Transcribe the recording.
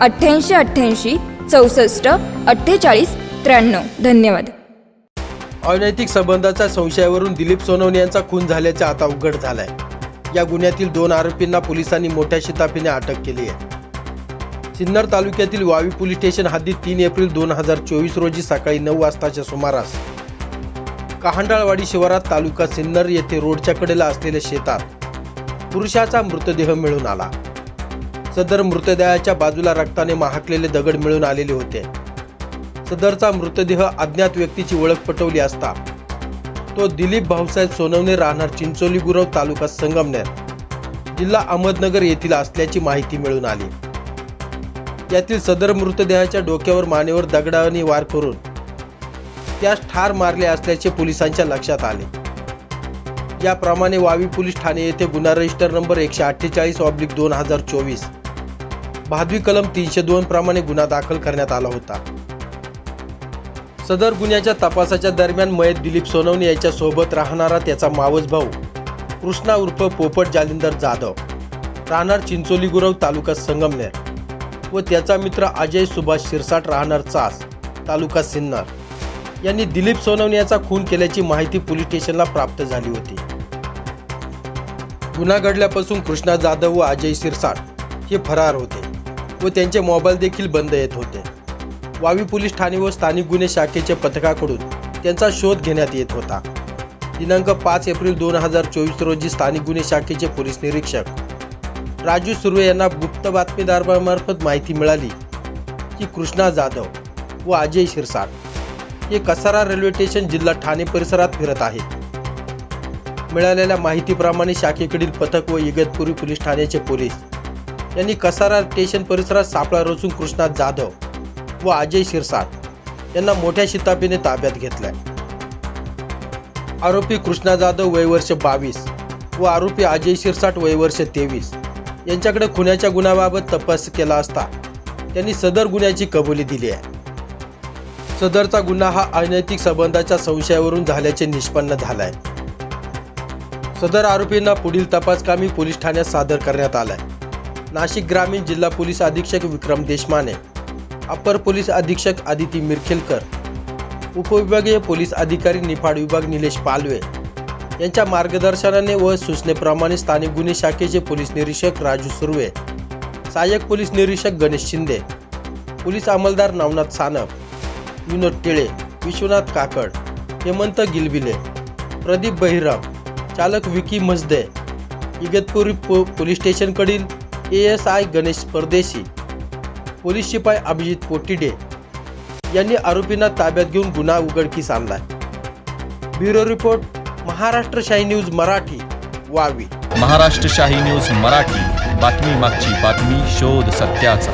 अठ्ठ्याऐंशी अठ्ठ्याऐंशी चौसष्ट अठ्ठेचाळीस त्र्याण्णव. धन्यवाद. अनैतिक संबंधाच्या संशयावरून दिलीप सोनवणे यांचा खून झाल्याचे आता उघड झालाय. या गुन्ह्यातील दोन आरोपींना पोलिसांनी मोठ्या शिताफीने अटक केली आहे. सिन्नर तालुक्यातील वावी पोलीस स्टेशन हद्दीत तीन एप्रिल दोन हजार चोवीस रोजी सकाळी नऊ वाजताच्या सुमारास कहांडाळवाडी शिवारात तालुका सिन्नर येथे रोडच्या कडेला असलेल्या शेतात पुरुषाचा मृतदेह मिळून आला. सदर मृतदेहाच्या बाजूला रक्ताने महाकलेले दगड मिळून आलेले होते. सदरचा मृतदेह अज्ञात व्यक्तीची ओळख पटवली असता. तो दिलीप भाऊसाहेब सोनवणे राहणार चिंचोली गुरव तालुका संगमनेर जिल्हा अहमदनगर येथील असल्याची माहिती मिळून आली. यातील सदर मृतदेहाच्या डोक्यावर मानेवर दगडाने वार करून त्यास ठार मारले असल्याचे पोलिसांच्या लक्षात आले. याप्रमाणे वावी पोलीस ठाणे येथे गुन्हा रजिस्टर नंबर एकशे अठ्ठेचाळीस ऑब्लिक दोन हजार चोवीस भादवी कलम तीनशे दोन प्रमाणे गुन्हा दाखल करण्यात आला होता. सदर गुन्ह्याच्या तपासाच्या दरम्यान मयत दिलीप सोनवणे याच्या सोबत राहणारा त्याचा मावस भाऊ कृष्णा उर्फ पोपट जालिंदर जाधव राहणार चिंचोली गुरव तालुका संगमनेर व त्याचा मित्र अजय सुभाष शिरसाट राहणार चास तालुका सिन्नर. यांनी दिलीप सोनवणे याचा खून केल्याची माहिती पोलीस स्टेशनला प्राप्त झाली होती. गुन्हा घडल्यापासून कृष्णा जाधव व अजय शिरसाट हे फरार होते. व त्यांचे मोबाईल देखील बंद येत होते. वावी पोलीस ठाणे व स्थानिक गुन्हे शाखेच्या पथकाकडून त्यांचा शोध घेण्यात येत होता. दिनांक पाच एप्रिल दोन हजार चोवीस रोजी स्थानिक गुन्हे शाखेचे पोलीस निरीक्षक राजू सुर्वे यांना गुप्त बातमीदारामार्फत माहिती मिळाली की कृष्णा जाधव व अजय शिरसाट हे कसारा रेल्वे स्टेशन जिल्हा ठाणे परिसरात फिरत आहेत. मिळालेल्या माहितीप्रमाणे शाखेकडील पथक व इगतपुरी पोलीस ठाण्याचे पोलीस यांनी कसारा स्टेशन परिसरात सापळा रचून कृष्णा जाधव व अजय शिरसाट यांना मोठ्या शिताबीने ताब्यात घेतलाय. आरोपी कृष्णा जाधव वय वर्ष बावीस व आरोपी अजय शिरसाट वय वर्ष तेवीस यांच्याकडे खुन्याच्या गुन्ह्याबाबत तपास केला असता त्यांनी सदर गुन्ह्याची कबुली दिली आहे. सदरचा गुन्हा हा अनैतिक संबंधाच्या संशयावरून झाल्याचे निष्पन्न झालाय. सदर आरोपींना पुढील तपासकामी पोलीस ठाण्यात सादर करण्यात आलाय. नाशिक ग्रामीण जिल्हा पोलीस अधीक्षक विक्रम देशमाने अपर पोलीस अधीक्षक आदिती मिरखेलकर उपविभागीय पोलीस अधिकारी निफाड विभाग निलेश पालवे यांच्या मार्गदर्शनाने व सूचनेप्रमाणे स्थानिक गुन्हे शाखेचे पोलीस निरीक्षक राजू सुर्वे सहाय्यक पोलीस निरीक्षक गणेश शिंदे पोलीस अंमलदार नवनाथ सानप विनोद टिळे विश्वनाथ काकड हेमंत गिलबिले प्रदीप बहिराम चालक विकी मजदे इगतपुरी पो police स्टेशनकडील A S I Ganesh Pardeshi police शिपाई अभिजित पोटिडे यांनी आरोपींना ताब्यात घेऊन गुन्हा उघडकीस आणलाय. ब्युरो रिपोर्ट महाराष्ट्र शाही न्यूज मराठी वावी. महाराष्ट्र शाही न्यूज मराठी बातमी मागची बातमी शोध सत्याचा.